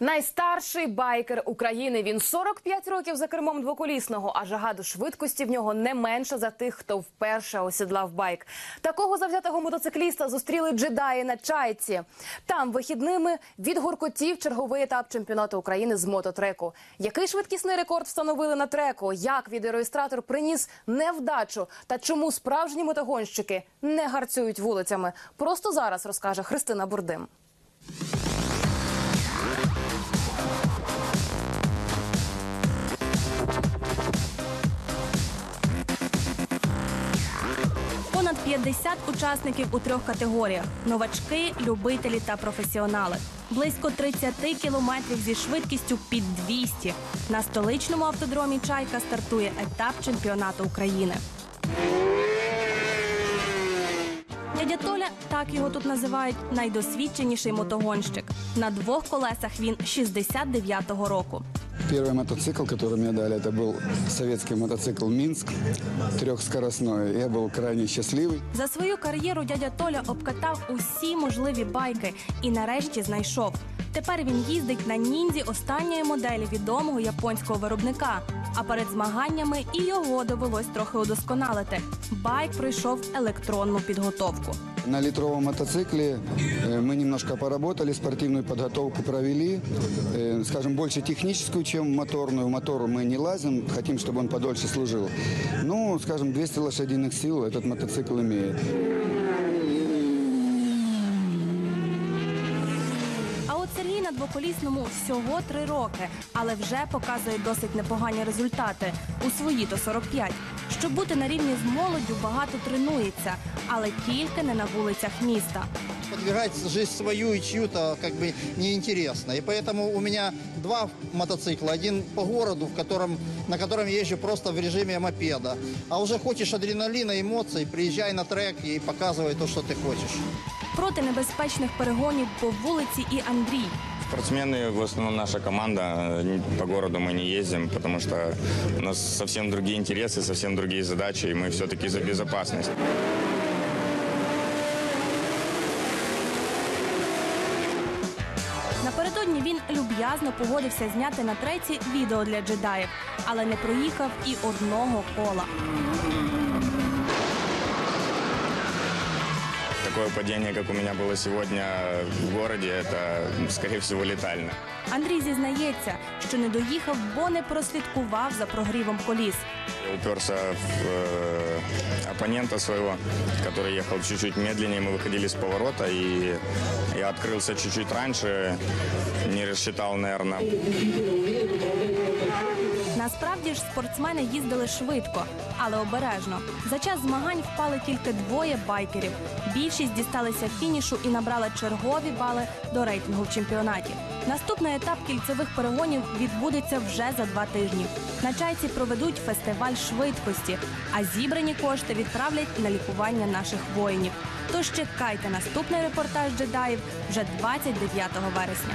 Найстарший байкер України. Він 45 років за кермом двоколісного, а жага до швидкості в нього не менша за тих, хто вперше осідлав байк. Такого завзятого мотоцикліста зустріли джедаї на чайці. Там вихідними відгуркотів черговий етап чемпіонату України з мототреку. Який швидкісний рекорд встановили на треку? Як відеореєстратор приніс невдачу? Та чому справжні мотогонщики не гарцюють вулицями? Просто зараз розкаже Христина Бурдим. 50 учасників у трьох категоріях: новачки, любителі та професіонали. Близько 30 кілометрів зі швидкістю під 200. На столичному автодромі Чайка стартує етап чемпіонату України. Дядя Толя, так його тут називають, найдосвідченіший мотогонщик. На двох колесах він 69-го року. Первый мотоцикл, который мне дали, это был советский мотоцикл «Минск», трехскоростной. Я был крайне счастливый. За свою кар'єру дядя Толя обкатав усі можливі байки і нарешті знайшов. Тепер він їздить на ніндзі останньої моделі відомого японського виробника. А перед змаганнями і його довелось трохи удосконалити. Байк пройшов електронну підготовку. На литровом мотоцикле э, мы немножко поработали, спортивную подготовку провели. Э, Скажем, больше техническую, чем моторную. В мотору мы не лазим, хотим, чтобы он подольше служил. Ну, скажем, 200 лошадиных сил этот мотоцикл имеет. на двоколісному всього три роки, але вже показує досить непогані результати. У свої то 45. Щоб бути на рівні з молоддю, багато тренується, але тільки не на вулицях міста. Подвигать жизнь свою и чью-то как бы неинтересно. И поэтому у меня два мотоцикла. Один по городу, в котором, на котором я езжу просто в режиме мопеда. А уже хочешь адреналина, эмоций, приезжай на трек и показывай то, что ты хочешь. Проти небезпечних перегонів по вулиці і Андрій. Спортсмены, в основном наша команда, э, по городу мы не ездим, потому что у нас совсем другие интересы, совсем другие задачи, и мы все-таки за безопасность. Напередодні він люб'язно погодився зняти на треці відео для джедаїв, але не проїхав і одного кола. Такое падение, как у меня было сегодня в городе, это, скорее всего, летально. Андрій зізнається, що не доїхав, бо не прослідкував за прогрівом коліс. Я уперся в э, оппонента своего, который ехал чуть-чуть медленнее. Мы выходили с поворота, и я открылся чуть-чуть раньше, не рассчитал, наверное, Насправді ж спортсмени їздили швидко, але обережно. За час змагань впали тільки двоє байкерів. Більшість дісталися фінішу і набрали чергові бали до рейтингу в чемпіонаті. Наступний етап кільцевих перегонів відбудеться вже за два тижні. На чайці проведуть фестиваль швидкості, а зібрані кошти відправлять на лікування наших воїнів. Тож чекайте наступний репортаж джедаїв вже 29 вересня.